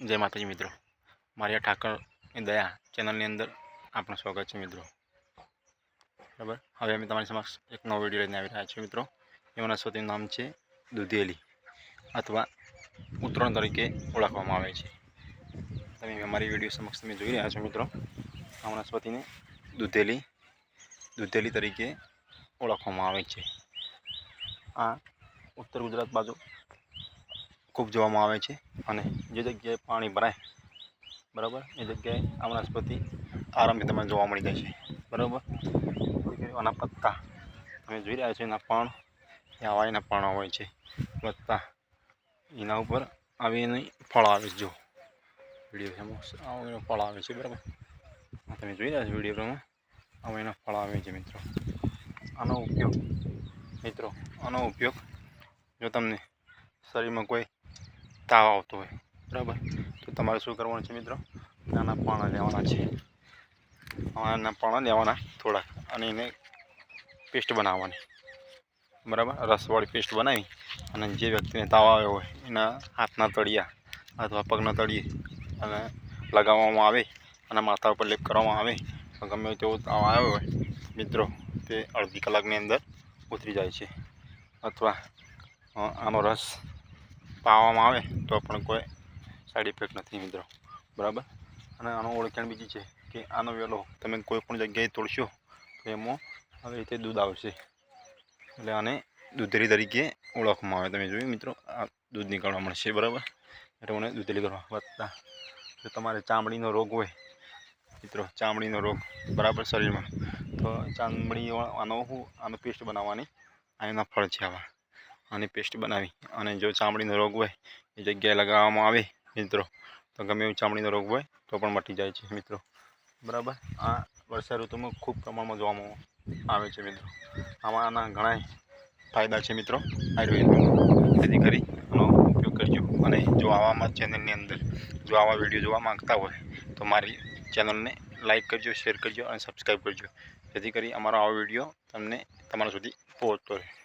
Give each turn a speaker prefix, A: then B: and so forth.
A: જય માતાજી મિત્રો. મારિયા ઠાકર ઠાકરની દયા ચેનલની અંદર આપણું સ્વાગત છે મિત્રો. બરાબર? હવે અમે તમારી સમક્ષ એક નવો વીડિયો લઈને આવી રહ્યા છીએ મિત્રો. એ વનસ્પતિનું નામ છે દૂધેલી અથવા ઉત્તરાયણ તરીકે ઓળખવામાં આવે છે. તમે અમારી વીડિયો સમક્ષ તમે જોઈ રહ્યા છો મિત્રો. આ વનસ્પતિને દૂધેલી દૂધેલી તરીકે ઓળખવામાં આવે છે. આ ઉત્તર ગુજરાત બાજુ ખૂબ જોવામાં આવે છે અને જે જગ્યાએ પાણી ભરાય, બરાબર? એ જગ્યાએ આ વનસ્પતિ આરામથી તમને જોવા મળી જાય છે, બરાબર? આના પત્તા, તમે જોઈ રહ્યા છો એના પણ, એ હવાઈના પણ હોય છે, પત્તા. એના ઉપર આવીને ફળ આવે છે, જો. વીડિયો આવું ફળ આવે છે, બરાબર? તમે જોઈ રહ્યા છો વીડિયો પ્રમાણે? આવું એના ફળ આવે છે, મિત્રો. આનો ઉપયોગ, મિત્રો, આનો ઉપયોગ જો તમને શરીરમાં કોઈ તાવ આવતો હોય. બરાબર? તો તમારે શું કરવાનું છે મિત્રો? નાના પાણા લેવાના છે. નાના પાણા લેવાના થોડાક અને એને પેસ્ટ બનાવવાની. બરાબર? રસવાળી પેસ્ટ બનાવી અને જે વ્યક્તિને તાવ આવ્યો હોય, એના હાથના તળિયા અથવા પગના તળિયે અને લગાવવામાં આવે અને માથા ઉપર લેપ કરવામાં આવે. તો ગમે તેવો તાવ આવ્યો હોય, મિત્રો, તે અડધી કલાકની અંદર ઉતરી જાય છે. અથવા આનો રસ પાવામાં આવે તો પણ કોઈ સાઈડ ઇફેક્ટ નથી મિત્રો. બરાબર? અને આનો ઓળખાણ બીજી છે કે આનો વેલો તમે કોઈ પણ જગ્યાએ તોડશો તો એમાં આવી રીતે દૂધ આવશે. એટલે આને દૂધેલી તરીકે ઓળખવામાં આવે. તમે જોયું મિત્રો, આ દૂધ નીકળવા મળશે. બરાબર? એટલે મને દૂધેલી કરવા વધતા જો તમારે ચામડીનો રોગ હોય મિત્રો, ચામડીનો રોગ બરાબર શરીરમાં, તો ચામડી આનો આનો પેસ્ટ બનાવવાની, આ એના ફળ છે આવા. આની પેસ્ટ બનાવી. અને જો ચામડીનો રોગ હોય, એ જગ્યાએ લગાવવામાં આવે, મિત્રો. તો ગમે એવું ચામડીનો રોગ હોય, તો પણ મટી જાય છે, મિત્રો. બરાબર? આ વર્ષા ઋતુમાં ખૂબ પ્રમાણમાં જોવામાં આવે છે, મિત્રો. આમાં આના ઘણા ફાયદા છે, મિત્રો. આયુર્વેદમાં જેથી કરી આનો ઉપયોગ કરજો. અને જો આવામાં ચેનલની અંદર જો આવા વીડિયો જોવા માંગતા હોય, તો મારી ચેનલને લાઈક કરજો, શેર કરજો અને સબસ્ક્રાઈબ કરજો. જેથી કરી અમારો આવો વીડિયો તમને તમારા સુધી પહોંચતો રહે.